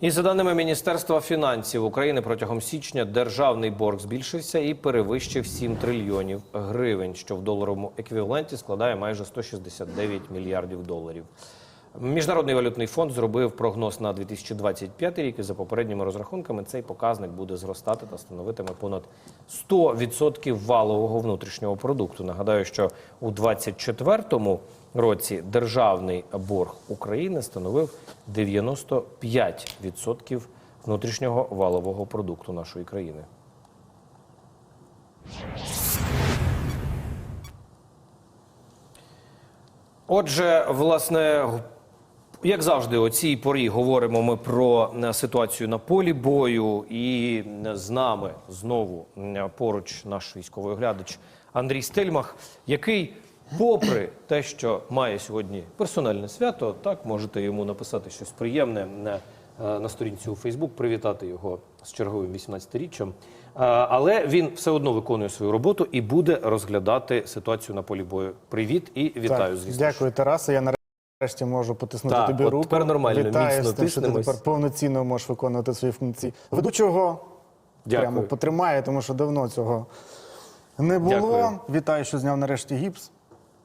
І за даними Міністерства фінансів України протягом січня державний борг збільшився і перевищив 7 трильйонів гривень, що в доларовому еквіваленті складає майже 169 мільярдів доларів. Міжнародний валютний фонд зробив прогноз на 2025 рік, і за попередніми розрахунками цей показник буде зростати та становитиме понад 100% валового внутрішнього продукту. Нагадаю, що у 2024 році державний борг України становив 95% внутрішнього валового продукту нашої країни. Отже, власне, як завжди, о цій порі говоримо ми про е, ситуацію на полі бою, і е, з нами знову е, поруч наш військовий оглядач Андрій Стельмах, який, попри те, що має сьогодні персональне свято, так можете йому написати щось приємне на, на сторінці у Фейсбук, привітати його з черговим 18-річчям. Е, Але він все одно виконує свою роботу і буде розглядати ситуацію на полі бою. Привіт і вітаю, Так, звісно. Дякую, Тарасе. Я нарешті можу потиснути Так, тобі от руку. тепер нормально, Вітаю міцно з тим, що ти тепер повноцінно можеш виконувати свої функції. Ведучого Дякую. прямо потримає, тому що давно цього не було. Дякую. Вітаю, що зняв нарешті гіпс.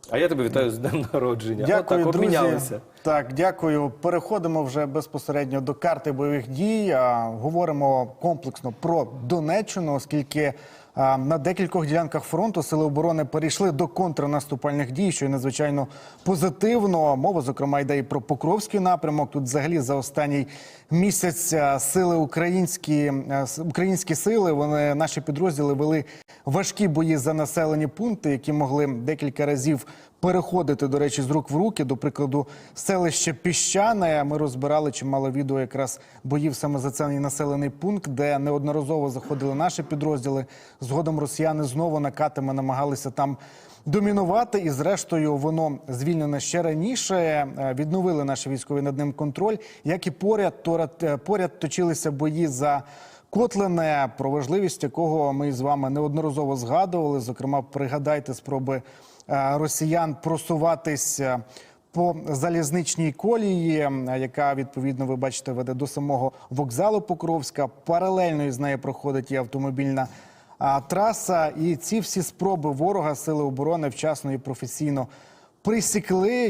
А я тебе вітаю з днем народження. Дякую, Отак, друзі. Так, дякую. Переходимо вже безпосередньо до карти бойових дій. Говоримо комплексно про Донеччину, оскільки на декількох ділянках фронту сили оборони перейшли до контрнаступальних дій, що є надзвичайно позитивно. Мова, зокрема, йде і про Покровський напрямок. Тут взагалі за останній місяць сили українські українські сили, вони наші підрозділи вели важкі бої за населені пункти, які могли декілька разів переходити, до речі, з рук в руки. До прикладу, селище Піщане. Ми розбирали чимало відео якраз боїв саме за цей населений пункт, де неодноразово заходили наші підрозділи. Згодом росіяни знову накатами намагалися там. Домінувати і, зрештою, воно звільнене ще раніше. Е, Відновили наші військові над ним контроль. Як і поряд, то е, поряд точилися бої за Котлене, про важливість якого ми з вами неодноразово згадували. Зокрема, пригадайте спроби е, росіян просуватись е, по залізничній колії, е, яка відповідно ви бачите веде до самого вокзалу Покровська. Паралельно із нею проходить і автомобільна а, траса. І ці всі спроби ворога сили оборони вчасно і професійно присікли.